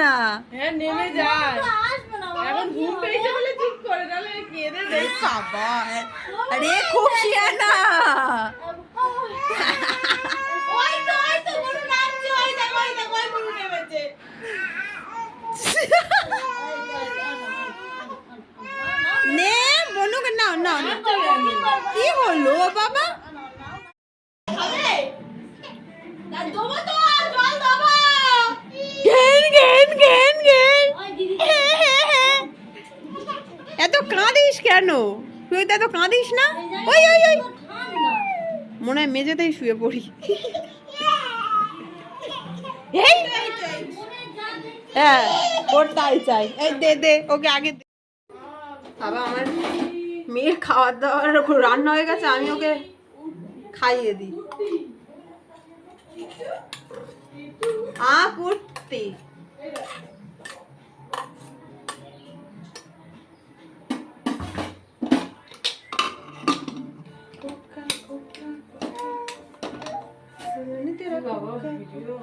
না। হ্যাঁ নেমে যায় এখন ঘুম পেয়েছে বলে ঠিক করে নাহলে কেঁদে দেয় বাবা আরে খুব শিয়ানা। ওই তো ওই তো বড় নাচছে ওই দেখো ওই দেখো ওই বড় নেমেছে। নে বনুকে নাও নাও নাও। কি হলো বাবা? খাবে না কেন? তুই তো এত কাঁদিস না? ওই ওই ওই। মনে হয় মেঝেতেই শুয়ে পড়ি। হ্যাঁ ওর তাই এই দে দে, ওকে আগে। বাবা, আমার মেয়ের খাওয়ার দাওয়ার রান্না হয়ে গেছে, আমি ওকে খাইয়ে দিই। আ, করতে। বাবা ভিডিও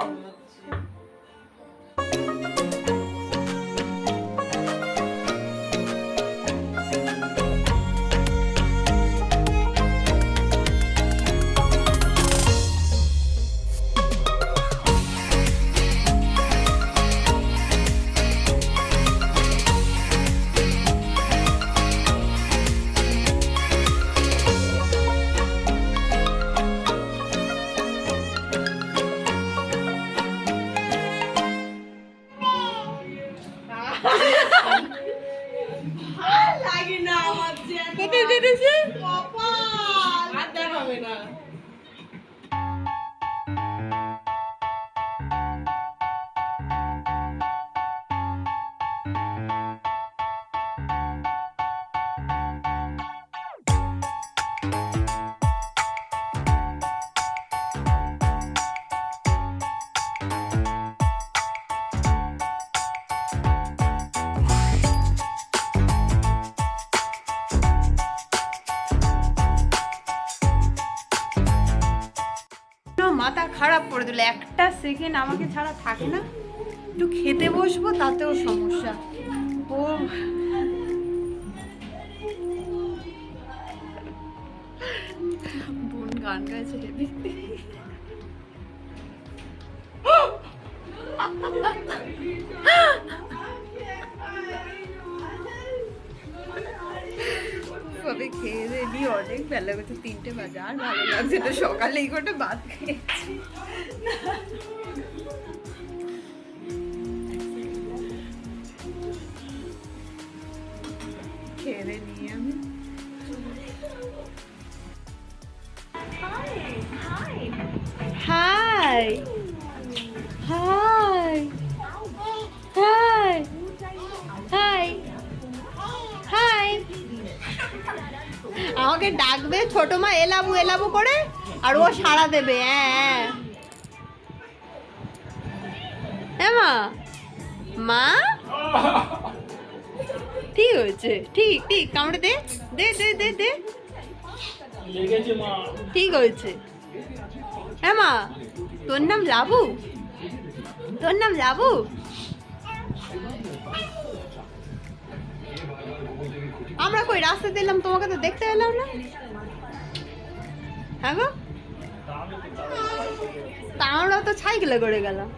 দিল। একটা সেকেন্ড আমাকে ছাড়া থাকে না। একটু খেতে বসবো, তাতেও সমস্যা। ও বোন গান গাইছে কবে খেয়ে রেডি অনেক বেলা গেছে তিনটে বাজে আর ভালো লাগছে না। সকালেই গোটা ভাত খেয়েছি। খেয়ে দিয়ে নিয়ে আমি। হাই হাই আমাকে ডাকবে ছোট মা এলাবু এলাবু করে আর ও সাড়া দেবে হ্যাঁ হ্যাঁ। মা। মা? ঠিক হয়েছে? ঠিক ঠিক কামড়ে দে দে দে দে দে। ঠিক হয়েছে। হ্যাঁ মা। তোর নাম লাবু? তোর নাম লাবু? আমরা কই, রাস্তা দিলাম তোমাকে তো দেখতে এলাম না হ্যাঁ গো তা আমরা তো সাইকেলে করে গেলাম।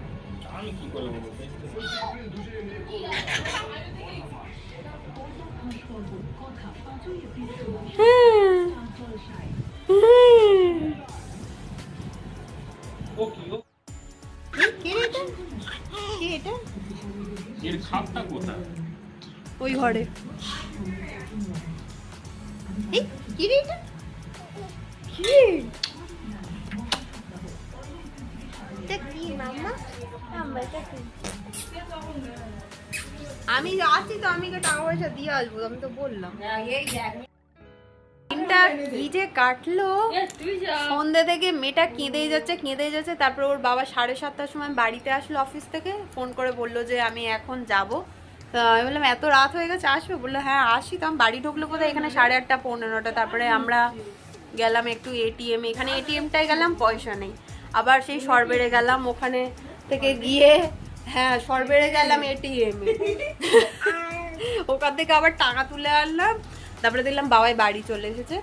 হ্যাঁ। ওই ঘরে? আমি আছি তো আমি টাকা পয়সা দিয়ে আসব আমি তো বললাম। দিনটা কি যে কাটলো। সন্ধ্যে থেকে মেয়েটা কেঁদেই যাচ্ছে কেঁদেই যাচ্ছে। তারপর ওর বাবা সাড়ে সাতটার সময় বাড়িতে আসলো অফিস থেকে। ফোন করে বলল যে আমি এখন যাব। তা আমি বললাম এত রাত হয়ে গেছে আসবে? বলল হ্যাঁ আসি। তো আমি বাড়ি ঢুকলো কোথায়? এখানে সাড়ে আটটা পনেরোটা। তারপরে আমরা গেলাম একটু এটিএম এখানে এটিএমটায় গেলাম পয়সা নেই। আবার সেই সরবেরে গেলাম ওখানে থেকে গিয়ে হ্যাঁ সরবেড়ে গেলাম এটিএম ওখান থেকে আবার টাকা তুলে আনলাম। তারপরে দেখলাম বাবাই বাড়ি চলে এসেছে।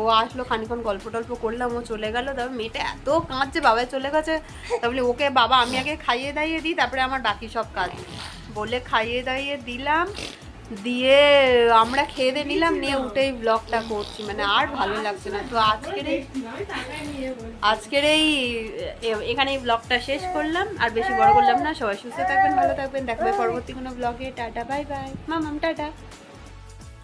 ও আসলো খানিক্ষণ গল্প টল্প করলাম ও চলে গেল। তারপর মেয়েটা এত কাঁদছে বাবাই চলে গেছে। তারপরে ওকে বাবা আমি আগে খাইয়ে দাইয়ে দিই তারপরে আমার বাকি সব কাজ। বলে খাইয়ে দাইয়ে দিলাম, দিয়ে আমরা খেয়ে দিয়ে নিলাম, নিয়ে উঠেই ব্লগটা করছি। মানে আর ভালো লাগছে না। তো আজকের এই আজকের এই এখানে এই ব্লগটা শেষ করলাম। আর বেশি বড় করলাম না। সবাই সুস্থ থাকবেন, ভালো থাকবেন। দেখাবে পরবর্তী কোনো ব্লগে টাটা বাই বাই মামাম টাটা।